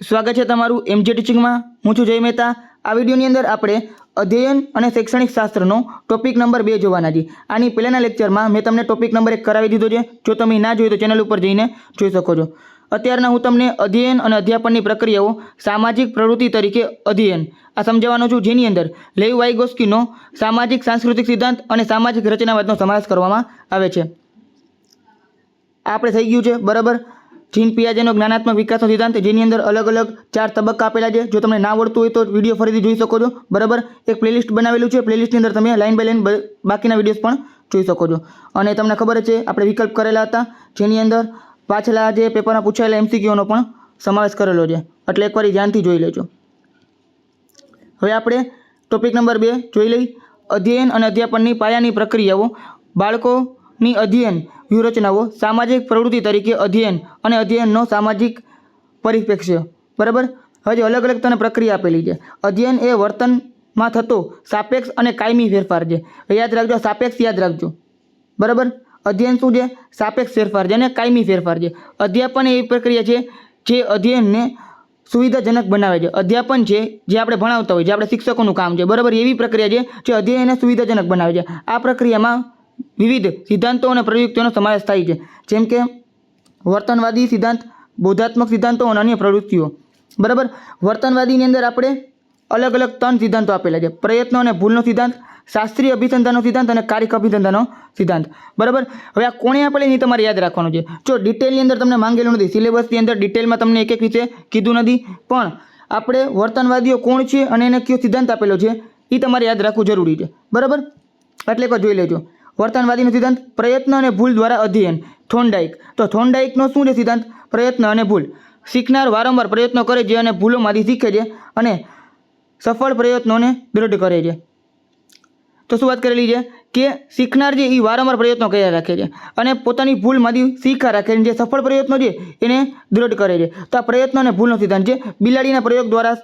સ્વાગત છે તમારું એમજે ટીચિંગમાં હું છું જય મહેતા. આ વિડીયોની અંદર આપણે અધ્યયન અને શૈક્ષણિક શાસ્ત્રનો ટોપિક નંબર બે જોવાના છીએ આની પહેલાંના લેક્ચરમાં મેં તમને ટોપિક નંબર એક કરાવી દીધો છે. જો તમે ના જોયું તો ચેનલ ઉપર જઈને જોઈ શકો છો. અત્યારના હું તમને અધ્યયન અને અધ્યાપનની પ્રક્રિયાઓ સામાજિક પ્રવૃત્તિ તરીકે અધ્યયન આ સમજાવવાનો છું. જેની અંદર લેવ વાઇગોસ્કીનો સામાજિક, સાંસ્કૃતિક સિદ્ધાંત અને સામાજિક રચનાવાદનો સમાવેશ કરવામાં આવે છે. આપણે થઈ ગયું છે. બરાબર? જીન પિયાજેનો જ્ઞાનાત્મક વિકાસનો સિદ્ધાંત જેની અંદર અલગ અલગ ચાર તબક્કા આપેલા છે. જો તમને ના આવડતું હોય તો વીડિયો ફરીથી જોઈ શકો છો. બરાબર? એક પ્લેલિસ્ટ બનાવેલું છે. પ્લેલિસ્ટની અંદર તમે લાઇન બાય લાઇન બાકીના વિડીયોઝ પણ જોઈ શકો છો. અને તમને ખબર છે, આપણે વિકલ્પ કરેલા હતા, જેની અંદર પાછલા જે પેપરમાં પૂછાયેલા એમસીક્યુનો પણ સમાવેશ કરેલો છે. એટલે એકવાર ધ્યાનથી જોઈ લેજો. હવે આપણે ટોપિક નંબર બે જોઈ લઈ. અધ્યયન અને અધ્યાપનની પાયાની પ્રક્રિયાઓ. બાળકોની અધ્યયન વ્યૂહરચનાઓ સામાજિક પ્રવૃત્તિ તરીકે અધ્યયન અને અધ્યયનનો સામાજિક પરિપ્રેક્ષ્ય. બરાબર? હજી અલગ અલગ તને પ્રક્રિયા આપેલી છે. અધ્યયન એ વર્તનમાં થતો સાપેક્ષ અને કાયમી ફેરફાર છે. યાદ રાખજો, સાપેક્ષ યાદ રાખજો. બરાબર? અધ્યયન શું છે? સાપેક્ષ ફેરફાર છે અને કાયમી ફેરફાર છે. અધ્યાપન એ પ્રક્રિયા છે જે અધ્યયનને સુવિધાજનક બનાવે છે. અધ્યાપન છે જે આપણે ભણાવતા હોય, જે આપણે શિક્ષકોનું કામ છે. બરાબર? એવી પ્રક્રિયા છે જે અધ્યયનને સુવિધાજનક બનાવે છે. આ પ્રક્રિયામાં વિવિધ સિદ્ધાંતો અને પ્રયુક્તિઓનો સમાવેશ થાય છે. જેમ કે વર્તનવાદી સિદ્ધાંત, બોધાત્મક સિદ્ધાંતો અને અન્ય પ્રવૃત્તિઓ. બરાબર? વર્તનવાદીની અંદર આપણે અલગ અલગ ત્રણ સિદ્ધાંતો આપેલા છે. પ્રયત્નો અને ભૂલનો સિદ્ધાંત, શાસ્ત્રીય અભિસંધાનનો સિદ્ધાંત અને કારિક અભિસંધાનનો સિદ્ધાંત. બરાબર? હવે આ કોણે આપણે એ તમારે યાદ રાખવાનું છે. જો ડિટેલની અંદર તમને માંગેલું નથી, સિલેબસની અંદર ડિટેલમાં તમને એક એક વિશે કીધું નથી, પણ આપણે વર્તનવાદીઓ કોણ છે અને એને કયો સિદ્ધાંત આપેલો છે એ તમારે યાદ રાખવું જરૂરી છે. બરાબર? એટલે એકવાર જોઈ લેજો. વર્તનવાદીનો સિદ્ધાંત, પ્રયત્ન અને ભૂલ દ્વારા અધ્યયન. થોન્ડાઇક તો થોન્ડાઇકનો શું છે સિદ્ધાંત? પ્રયત્ન અને ભૂલ. શીખનાર વારંવાર પ્રયત્નો કરે છે અને ભૂલોમાંથી શીખે છે અને સફળ પ્રયત્નોને દૃઢ કરે છે. તો શું વાત કરેલી છે? કે શીખનાર જે એ વારંવાર પ્રયત્નો કર્યા રાખે છે અને પોતાની ભૂલમાંથી શીખા રાખે છે. જે સફળ પ્રયત્નો છે એને દૃઢ કરે છે. તો આ પ્રયત્ન અને ભૂલનો સિદ્ધાંત છે. બિલાડીના પ્રયોગ દ્વારા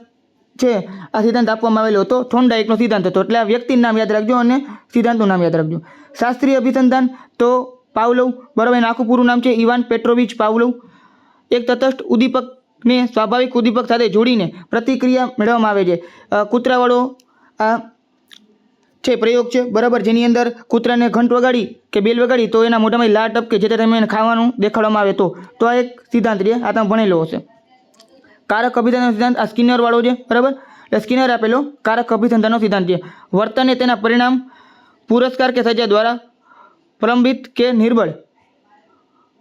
છે. આ સિદ્ધાંત આપવામાં આવેલો હતો. થોન્ડાઇકનો સિદ્ધાંત હતો. એટલે આ વ્યક્તિનું નામ યાદ રાખજો અને સિદ્ધાંતનું નામ યાદ રાખજો. શાસ્ત્રીય અભિસંધાન તો પાવલવ, બરાબર? એનું આખું પૂરું નામ છે ઇવાન પેટ્રોવિચ પાવલવ. એક તટસ્થ ઉદ્દીપકને સ્વાભાવિક ઉદ્દીપક સાથે જોડીને પ્રતિક્રિયા મેળવવામાં આવે છે. કૂતરાવાળો આ છે, પ્રયોગ છે, બરાબર? જેની અંદર કૂતરાને ઘંટ વગાડી કે બેલ વગાડી તો એના મોઢામાં લાળ ટપકે, જેથી તમે એને ખાવાનું દેખાડવામાં આવે તો. તો આ એક સિદ્ધાંત છે. આ તમે ભણેલો હશે. કારક અભિસંધાનનો સિદ્ધાંત આ સ્કિનર વાળો છે, બરાબર? એટલે સ્કિનર આપેલો કારક અભિસંધાનનો સિદ્ધાંત છે. વર્તન એ તેના પરિણામ પુરસ્કાર કે સજા દ્વારા પ્રલંબિત કે નિર્બળ,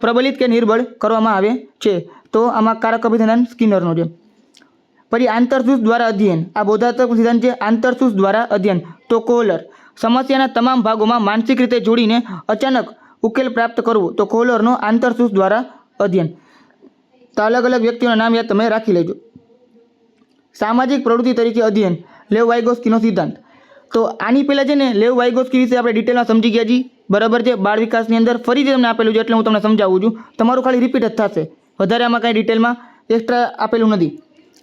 પ્રબલિત કે નિર્બળ કરવામાં આવે છે. તો આમાં કારક અભિસંધાન સ્કિનરનો છે. પછી આંતરસૂસ દ્વારા અધ્યયન. આ બોધાત્મક સિદ્ધાંત છે આંતરસૂસ દ્વારા અધ્યયન. તો કોહલર સમસ્યાના તમામ ભાગોમાં માનસિક રીતે જોડીને અચાનક ઉકેલ પ્રાપ્ત કરવો. તો કોહલરનો આંતરસૂસ દ્વારા અધ્યયન. તો અલગ અલગ વ્યક્તિઓના નામ યાદ તમે રાખી લેજો. સામાજિક પ્રવૃત્તિ તરીકે અધ્યયન, લેવ વાયગોસ્કીનો સિદ્ધાંત. તો આની પહેલાં છે ને, લેવ વાયગોસ્કી વિશે આપણે ડિટેલમાં સમજી ગયા છીએ બરાબર છે? બાળ વિકાસની અંદર ફરીથી તમને આપેલું છે એટલે હું તમને સમજાવું છું. તમારું ખાલી રિપીટ જ થશે. વધારે આમાં કાંઈ ડિટેલમાં એક્સ્ટ્રા આપેલું નથી.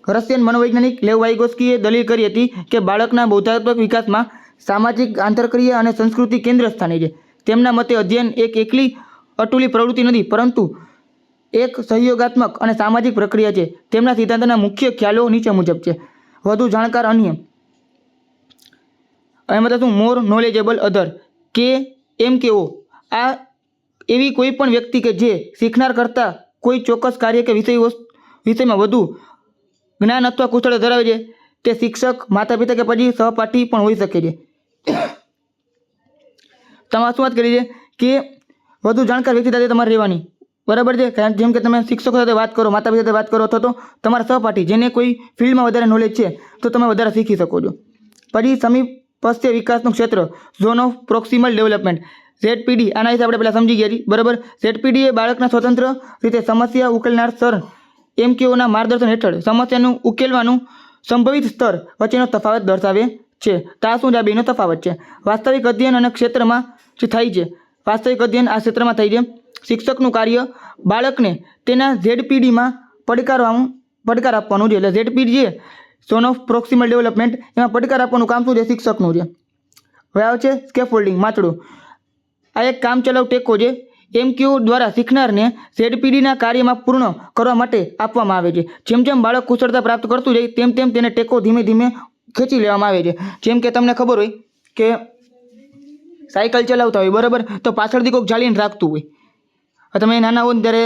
રશિયન મનોવૈજ્ઞાનિક લેવ વાયગોસ્કીએ દલીલ કરી હતી કે બાળકના બૌદ્ધાત્મક વિકાસમાં સામાજિક આંતરક્રિયા અને સંસ્કૃતિ કેન્દ્ર સ્થાને છે. તેમના મતે અધ્યયન એક એકલી અટુલી પ્રવૃત્તિ નથી, પરંતુ એક સહયોગાત્મક અને સામાજિક પ્રક્રિયા છે. તેમના સિદ્ધાંતના મુખ્ય ખ્યાલો નીચે મુજબ છે. વધુ જાણકાર અન્ય. એમાં થતું મોર નોલેજેબલ અધર કે એમ કેવો આ એવી કોઈ પણ વ્યક્તિ કે જે શીખનાર કરતાં કોઈ ચોક્કસ કાર્ય કે વિષય વિષયમાં વધુ જ્ઞાન અથવા કુશળતા ધરાવે છે, તે શિક્ષક માતા પિતા કે પછી સહપાઠી પણ હોઈ શકે છે. તમારે શું વાત કરી છે? કે વધુ જાણકાર વ્યક્તિ સાથે તમારે રહેવાની. બરાબર છે? કારણ જેમ કે તમે શિક્ષકો સાથે વાત કરો માતા પિતા સાથે વાત કરો અથવા તો તમારા સહપાઠી, જેને કોઈ ફિલ્ડમાં વધારે નોલેજ છે, તો તમે વધારે શીખી શકો છો. પછી સમીપ વિકાસનું ક્ષેત્ર zone of proximal development ZPD, આના વિશે આપણે પહેલાં સમજી ગયા છીએ, બરાબર? ઝેડપીડી એ બાળકના સ્વતંત્ર રીતે સમસ્યા ઉકેલનાર સ્તર, એમ કેઓના માર્ગદર્શન હેઠળ સમસ્યાનું ઉકેલવાનું સંભવિત સ્તર વચ્ચેનો તફાવત દર્શાવે છે. છે આ બેનો તફાવત છે. વાસ્તવિક અધ્યયન અને ક્ષેત્રમાં જે થાય છે, વાસ્તવિક અધ્યયન આ ક્ષેત્રમાં થાય છે. શિક્ષકનું કાર્ય બાળકને તેના ઝેડપીડીમાં પડકારવાનું પડકાર આપવાનું છે. એટલે ઝેડપીડી છે ઝોન ઓફ પ્રોક્સિમલ ડેવલપમેન્ટ એમાં પડકાર આપવાનું કામ શું છે? શિક્ષકનું છે. હવે આવે છે સ્કેફોલ્ડિંગ માચડું આ એક કામચલાઉ ટેકો છે. એમક્યુ દ્વારા શીખનારને ઝેડપીડીના કાર્યમાં પૂર્ણ કરવા માટે આપવામાં આવે છે. જેમ જેમ બાળક કુશળતા પ્રાપ્ત કરતું જાય, તેમ તેમ તેને ટેકો ધીમે ધીમે ખેંચી લેવામાં આવે છે. જેમ કે તમને ખબર હોય કે સાયકલ ચલાવતા હોય, બરાબર? તો પાછળથી કોઈક જાળીને રાખતું હોય. તમે નાના હો ત્યારે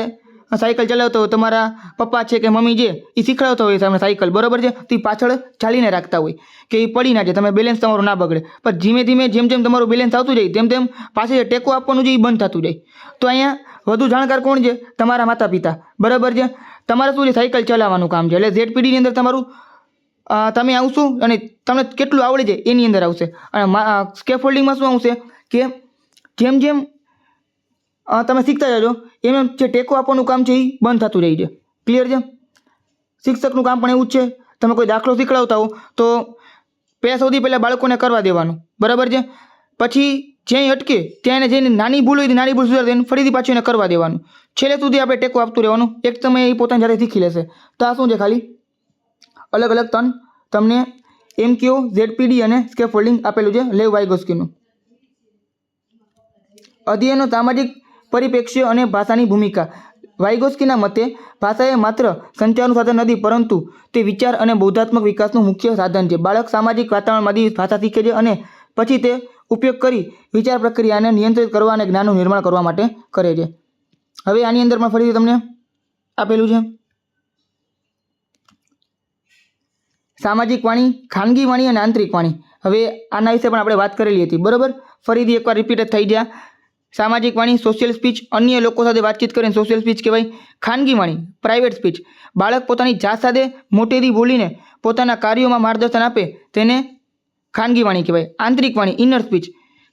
સાયકલ ચલાવતો હોય, તમારા પપ્પા છે કે મમ્મી છે એ શીખડાવતા હોય તમને સાયકલ, બરાબર છે? તો એ પાછળ ચાલીને રાખતા હોય કે એ પડી ના જાય, તમે બેલેન્સ તમારું ના બગડે. પણ ધીમે ધીમે જેમ જેમ તમારું બેલેન્સ આવતું જાય, તેમ તેમ પાસે ટેકો આપવાનું છે એ બંધ થતું જાય. તો અહીંયા વધુ જાણકાર કોણ છે? તમારા માતા પિતા બરાબર છે? તમારે શું છે? સાયકલ ચલાવવાનું કામ છે. એટલે ઝેડપીડીની અંદર તમારું તમે આવશો અને તમને કેટલું આવડે છે, એની અંદર આવશે. અને સ્કેફોલ્ડિંગમાં શું આવશે? કે જેમ જેમ તમે શીખતા જજો. એમ એમ જે ટેકો આપવાનું કામ છે એ બંધ થતું જાય. છે ક્લિયર છે? શિક્ષકનું કામ પણ એવું જ છે. તમે કોઈ દાખલો શીખડાવતા હો, તો પહેલાં સૌથી પહેલાં બાળકોને કરવા દેવાનું. બરાબર છે? પછી જ્યાં અટકે, ત્યાં એને જઈને નાની ભૂલ હોય નાની ભૂલ સુધારી દઈને ફરીથી પાછું એને કરવા દેવાનું. છેલ્લે સુધી આપણે ટેકો આપતું રહેવાનું. એક તમે એ પોતાની જાતે શીખી લેશે. તો આ શું છે ખાલી? અલગ અલગ તન. તમને એમ કયો ઝેડપીડી અને સ્કેફોલ્ડિંગ આપેલું છે, લેવ વાઇગોસ્કીનું. અધ્યયનો સામાજિક પરિપ્રેક્ષ્ય અને ભાષાની ભૂમિકા. વાઇગોસ્કીના મતે ભાષા એ માત્ર સંચારનું સાધન નથી, પરંતુ તે વિચાર અને બૌદ્ધાત્મક વિકાસનું મુખ્ય સાધન છે. બાળક સામાજિક વાતાવરણમાંથી ભાષા શીખે છે અને પછી તે ઉપયોગ કરી વિચાર પ્રક્રિયાને નિયંત્રિત કરવા અને જ્ઞાનનું નિર્માણ કરવા માટે કરે છે. હવે આની અંદર પણ ફરીથી તમને આપેલું છે. સામાજિક વાણી, ખાનગી વાણી અને આંતરિક વાણી. હવે આના વિશે પણ આપણે વાત કરેલી હતી. બરોબર? ફરીથી એકવાર રિપીટ થઈ ગયા. સામાજિક વાણી સોશિયલ સ્પીચ અન્ય લોકો સાથે વાતચીત કરીને સોશિયલ સ્પીચ કહેવાય, ખાનગી વાણી પ્રાઇવેટ સ્પીચ બાળક પોતાની જાત સાથે મોટેથી બોલીને પોતાના કાર્યોમાં માર્ગદર્શન આપે તેને ખાનગી વાણી કહેવાય. આંતરિક વાણી ઇનર સ્પીચ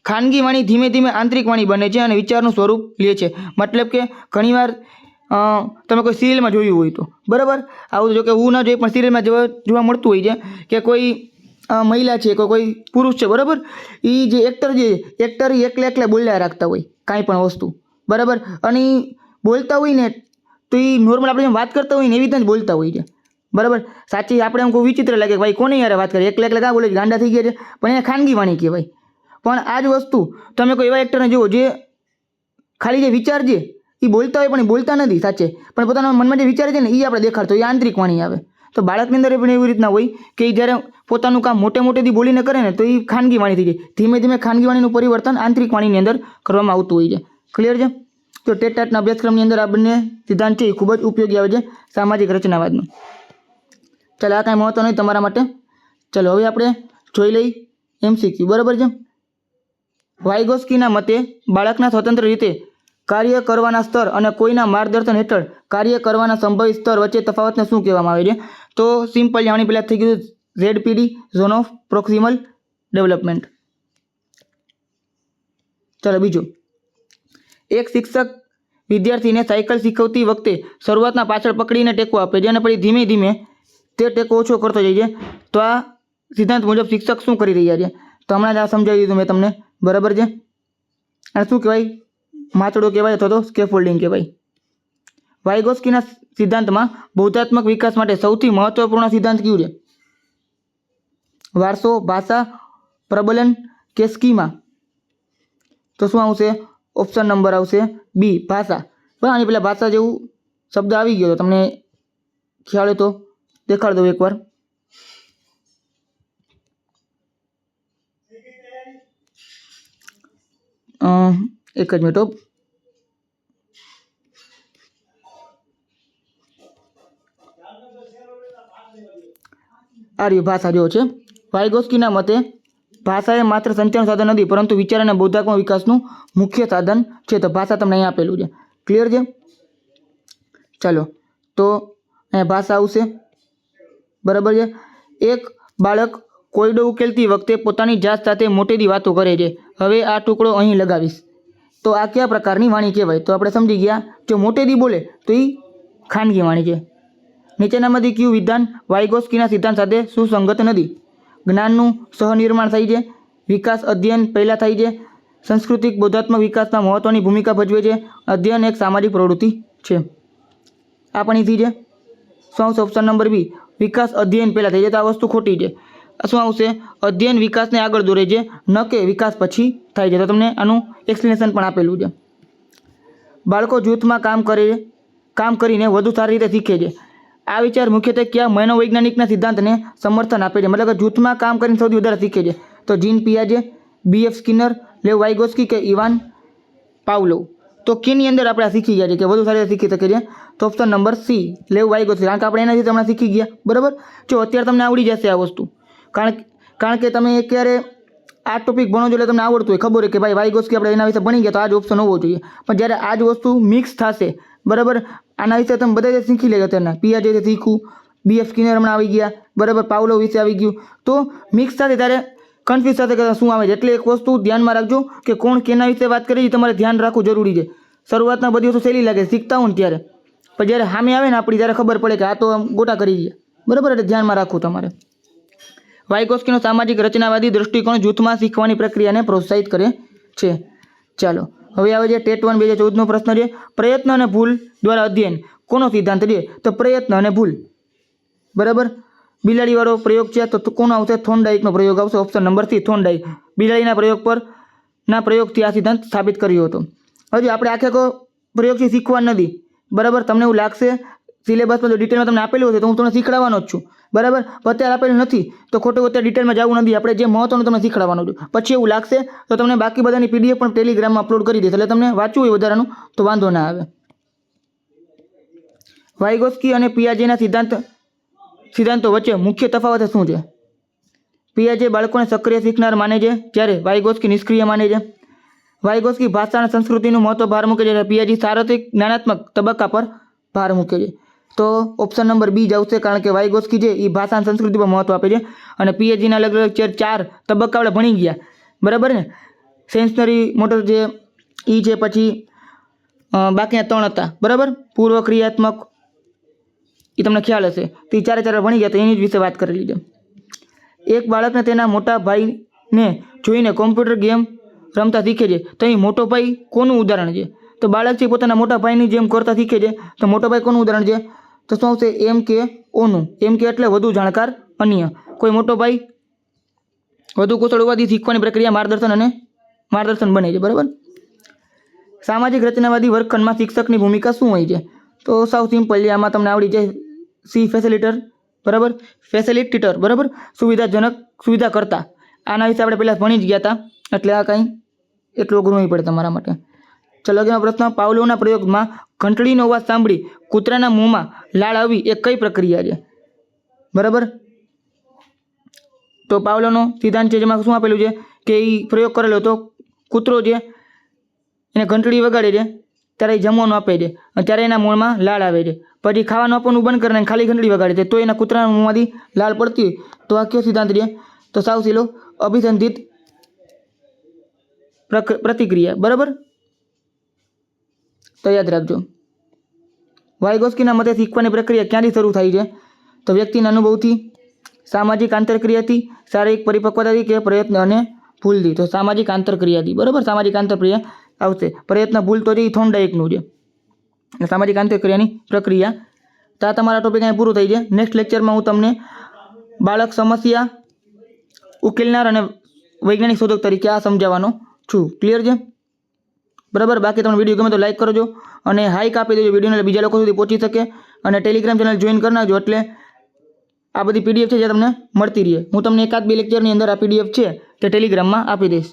ખાનગી વાણી ધીમે ધીમે આંતરિક વાણી બને છે અને વિચારનું સ્વરૂપ લે છે. મતલબ કે ઘણીવાર તમે કોઈ સિરિયલમાં જોયું હોય તો. બરાબર? આવું જો કે હું ન જોઈએ પણ સિરિયલમાં જોવા જોવા મળતું હોય છે કે કોઈ મહિલા છે કોઈ કોઈ પુરુષ છે. બરાબર? એ જે એક્ટર જે એક્ટર એકલા એકલા બોલ્યા રાખતા હોય. કાંઈ પણ વસ્તુ. બરાબર? અને બોલતા હોય ને, તો એ નોર્મલ આપણે વાત કરતા હોય ને એવી રીતે જ બોલતા હોય છે. બરાબર? સાચી આપણે એમ કોઈ વિચિત્ર લાગે કે ભાઈ કોને યાર વાત કરે? એકલા એકલા કાં બોલે ગાંડા થઈ ગયા છે. પણ એને ખાનગી વાણી કહેવાય. પણ આ જ વસ્તુ તમે કોઈ એવા એક્ટરને જુઓ જે ખાલી જે વિચાર છે એ બોલતા હોય પણ એ બોલતા નથી, સાચે. પણ પોતાના મનમાં જે વિચાર છે ને એ આપણે દેખાડતો એ આંતરિક વાણી આવે. તો બાળકની અંદર પણ એવી રીતના હોય કે જ્યારે પોતાનું કામ મોટે મોટેથી બોલીને કરે ને તો એ ખાનગી વાણી થઈ જાય. ધીમે ધીમે ખાનગી વાણીનું પરિવર્તન આંતરિક વાણીની અંદર કરવામાં આવતું હોય છે. ક્લિયર છે? તો ટેટ ટાટના અભ્યાસક્રમની અંદર આ બંને સિદ્ધાંત છે એ ખૂબ જ ઉપયોગી આવે છે સામાજિક રચનાવાદનું. ચાલો, આ કાંઈ મહત્વ નહીં તમારા માટે. ચાલો, હવે આપણે જોઈ લઈ એમસીક્યુ બરાબર છે? વાઇગોસ્કીના મતે બાળકના સ્વતંત્ર રીતે કાર્ય કરવાના સ્તર અને કોઈના માર્ગદર્શન હેઠળ કાર્ય કરવાના સંભવિત સ્તર વચ્ચે તફાવતને શું કહેવામાં આવે છે? તો સિમ્પલ જાણી પહેલાં થઈ ગયું ZPD zone of proximal development ચાલો બીજું. એક શિક્ષક વિદ્યાર્થીને સાયકલ શીખવતી વખતે શરૂઆતના પાછળ પકડીને ટેકો આપે છે અને પછી ધીમે ધીમે તે ટેકો ઓછો કરતો જાય છે. તો આ સિદ્ધાંત મુજબ શિક્ષક શું કરી રહ્યા છે? તો હમણાં જ આ સમજાવી દીધું મેં તમને. બરાબર છે? અને શું કહેવાય? માચડો કહેવાય અથવા તો સ્કેફોલ્ડિંગ કહેવાય. વાઇગોસ્કીના સિદ્ધાંતમાં બૌદ્ધાત્મક વિકાસ માટે સૌથી મહત્વપૂર્ણ સિદ્ધાંત કયું છે? વારસો, ભાષા, પ્રબલન કે સ્કીમા? તો શું આવશે? ઓપ્શન નંબર આવશે બી, ભાષા. પણ આની પહેલાં ભાષા જેવું શબ્દ આવી ગયો તમને ખ્યાલ તો દેખાડ દઉં એકવાર. એક જ મિનિટ હો. આ રહ્યું ભાષા જેવો છે. વાયગોસ્કીના મતે ભાષા એ માત્ર સંચારનું સાધન નથી, પરંતુ વિચાર અને બૌદ્ધાત્મક વિકાસનું મુખ્ય સાધન છે. તો ભાષા તમને અહીંયા આપેલું છે. ક્લિયર છે? ચાલો. તો અહીંયા ભાષા આવશે. બરાબર છે? એક બાળક કોયડો ઉકેલતી વખતે પોતાની જાત સાથે મોટેથી વાતો કરે છે. હવે આ ટુકડો અહીં લગાવીશ. તો આ કયા પ્રકારની વાણી કહેવાય? તો આપણે સમજી ગયા. જો મોટેથી બોલે, તો એ ખાનગી વાણી છે. નીચેનામાંથી કયું વિધાન વાયગોસ્કીના સિદ્ધાંત સાથે સુસંગત નથી. જ્ઞાનનું સહનિર્માણ થાય છે, વિકાસ અધ્યયન પહેલાં થાય છે, સાંસ્કૃતિક બૌદ્ધાત્મક વિકાસમાં મહત્ત્વની ભૂમિકા ભજવે છે, અધ્યયન એક સામાજિક પ્રવૃત્તિ છે. આ પણ ઇઝી છે. શું આવશે ઓપ્શન નંબર બી, વિકાસ અધ્યયન પહેલાં થઈ જાય તો આ વસ્તુ ખોટી છે. શું આવશે અધ્યયન વિકાસને આગળ દોરે છે, ન કે વિકાસ પછી થાય છે. તો તમને આનું એક્સપ્લેનેશન પણ આપેલું છે. બાળકો જૂથમાં કામ કરે કામ કરીને વધુ સારી રીતે શીખે છે. આ વિચાર મુખ્યત્વે કયા મનોવૈજ્ઞાનિકના સિદ્ધાંતને સમર્થન આપે છે? મતલબ કે જૂથમાં કામ કરીને સૌથી વધારે શીખે છે. તો જીન પિયાજે, બી એફ સ્કિનર, લેવ વાઇગોસ્કી કે ઇવાન પાવલોવ. તો કેની અંદર આપણે આ શીખી ગયા છે? કે વધુ સારી રીતે શીખી છે? તો ઓપ્શન નંબર સી, લેવ વાઇગોસ્કી કારણ કે આપણે એનાથી હમણાં શીખી ગયા. બરાબર? જો અત્યારે તમને આવડી જશે આ વસ્તુ. કારણ કારણ કે તમે ક્યારે આ ટોપિક ભણો છો એટલે તમને આવડતું હોય. ખબર હોય કે ભાઈ વાઇગોસ્કી આપણે એના વિશે ભણી ગયા તો આ જ ઓપ્શન હોવો જોઈએ. પણ જ્યારે આ જ વસ્તુ મિક્સ થશે બરાબર? આના વિશે તમે બધા શીખી લેજો અત્યારના જે શીખવું બીએફ સ્કિનર હમણાં આવી ગયા. બરાબર? પાવલો વિશે આવી ગયું. તો મિક્સ સાથે ત્યારે કન્ફ્યુઝ થશે કે શું આવે છે? એટલે એક વસ્તુ ધ્યાનમાં રાખજો કે કોણ કેના વિશે વાત કરી છે તમારે ધ્યાન રાખવું જરૂરી છે. શરૂઆતમાં બધી વસ્તુ સહેલી લાગે શીખતા હોય ત્યારે. પણ જ્યારે સામે આવે ને આપણી ત્યારે ખબર પડે કે આ તો આમ ગોટા કરી ગયા. બરાબર? એટલે ધ્યાનમાં રાખવું તમારે. વાયકોસ્કીનો સામાજિક રચનાવાદી દૃષ્ટિકોણ જૂથમાં શીખવાની પ્રક્રિયાને પ્રોત્સાહિત કરે છે. ચાલો. હવે આવે છે ટેટ વન, બે હજાર ચૌદનો પ્રશ્ન છે. પ્રયત્ન અને ભૂલ દ્વારા અધ્યયન. કોનો સિદ્ધાંત છે? તો પ્રયત્ન અને ભૂલ. બરાબર? બિલાડીવાળો પ્રયોગ છે, તો કોનો આવશે? થોન્ડાઇકનો પ્રયોગ આવશે. ઓપ્શન નંબર સી થોન્ડાઇક બિલાડીના પ્રયોગ પર, ના પ્રયોગથી આ સિદ્ધાંત સ્થાપિત કર્યો હતો. હજી આપણે આખે આખો પ્રયોગથી શીખવા નથી. બરાબર? તમને એવું લાગશે, સિલેબસમાં જો ડિટેલમાં તમને આપેલું હશે, તો હું તમને શીખડાવવાનો જ છું. બરાબર? અત્યારે આપેલું નથી. તો ખોટું અત્યારે ડિટેલમાં જવું નથી. આપણે જે મહત્વનું તમને શીખવાડવાનું છે. પછી એવું લાગશે તો તમને બાકી બધાની પીડીએફ પણ ટેલિગ્રામમાં અપલોડ કરી દઈશ એટલે તમને વાંચવું હોય વધારાનું, તો વાંધો ના આવે. વાઇગોસ્કી અને પિયાજેના સિદ્ધાંત, સિદ્ધાંતો વચ્ચે મુખ્ય તફાવત શું છે? પિયાજે બાળકોને સક્રિય શીખનાર માને છે જ્યારે વાઇગોસ્કી નિષ્ક્રિય માને છે. વાઇગોસ્કી ભાષા અને સંસ્કૃતિનું મહત્વ ભાર મૂકે છે. જ્યારે પિયાજી સાર્વત્રિક જ્ઞાનાત્મક તબક્કા પર ભાર મૂકે છે. તો ઓપ્શન નંબર બી જ આવશે કારણ કે વાયગોસ્કી છે એ ભાષા અને સંસ્કૃતિમાં મહત્વ આપે છે. અને પીએચડીના અલગ અલગ ચેર ચાર તબક્કા આપણે ભણી ગયા. બરાબર ને? સેન્સનરી મોટર જે એ છે પછી બાકી બાકીના ત્રણ હતા. બરાબર? પૂર્વ ક્રિયાત્મક એ તમને ખ્યાલ હશે. તો એ ચારે ચારે ભણી ગયા તો એની જ વિશે વાત કરેલી છે એક બાળકને તેના મોટા ભાઈને જોઈને કોમ્પ્યુટર ગેમ રમતા શીખે છે. તો અહીં મોટો ભાઈ કોનું ઉદાહરણ છે? તો બાળક છે પોતાના મોટા ભાઈની જેમ કરતા શીખે છે. તો મોટો ભાઈ કોનું ઉદાહરણ છે? તો શું આવશે એમ કે ઓનું. એમ કે એટલે વધુ જાણકાર અન્ય. કોઈ મોટો ભાઈ વધુ કુશળ હોવાથી શીખવાની પ્રક્રિયા માર્ગદર્શન અને માર્ગદર્શન બને છે, બરાબર? સામાજિક રચનાવાદી વર્ગખંડમાં શિક્ષકની ભૂમિકા શું હોય છે? તો સાવ સિમ્પલ છે, આમાં તમને આવડી જાય સી ફેસિલિટર, બરાબર? ફેસિલિટેટર, બરાબર? સુવિધાજનક સુવિધા કરતા. આના વિશે આપણે પહેલાં ભણી જ ગયા હતા એટલે આ કાંઈ એટલું અઘરું નહીં પડે તમારા માટે. ચલો પ્રશ્ન. પાવલોના પ્રયોગમાં ઘંટડીનો અવાજ સાંભળી કૂતરાના મોંમાં લાળ આવી એ કઈ પ્રક્રિયા છે? બરાબર? તો પાવલોનો સિદ્ધાંત છે જેમાં શું આપેલું છે? કે એ પ્રયોગ કરેલો હતો. કૂતરો છે એને ઘંટડી વગાડે છે, ત્યારે એ જમવાનું આપે છે. અને ત્યારે એના મોંમાં લાળ આવે છે. પછી ખાવાનું આપવાનું બંધ કરીને ખાલી ઘંટડી વગાડે છે. તો એના કૂતરાના મોંમાંથી લાળ પડતી તો આ કયો સિદ્ધાંત છે? તો સાવ સીલો અભિસંધિત પ્રતિક્રિયા. બરાબર? તો યાદ રાખજો. વાયગોસ્કીના મતે શીખવાની પ્રક્રિયા ક્યાંથી શરૂ થાય છે? તો વ્યક્તિના અનુભવથી, સામાજિક આંતરક્રિયાથી, શારીરિક પરિપક્વતાથી કે પ્રયત્ન અને ભૂલથી. તો સામાજિક આંતરક્રિયાથી. બરાબર? સામાજિક આંતરક્રિયા આવશે. પ્રયત્ન, ભૂલ તો જે થોન્ડાઇકનું છે. સામાજિક આંતરક્રિયાની પ્રક્રિયા. તો આ તમારા ટોપિક અહીં પૂરું થઈ છે. નેક્સ્ટ લેક્ચરમાં હું તમને બાળક સમસ્યા ઉકેલનાર અને વૈજ્ઞાનિક શોધક તરીકે આ સમજાવવાનો છું. ક્લિયર છે? બરાબર? બાકી તમને વીડિયો ગમે તો લાઇક કરજો અને હાઈક આપી દેજો વિડીયોને બીજા લોકો સુધી પહોંચી શકે અને ટેલિગ્રામ ચેનલ જોઈન કરી નાખજો એટલે આ બધી પીડીએફ છે જે તમને મળતી રહે. હું તમને એકાદ બે લેક્ચરની અંદર આ પીડીએફ છે તે ટેલિગ્રામમાં આપી દઈશ.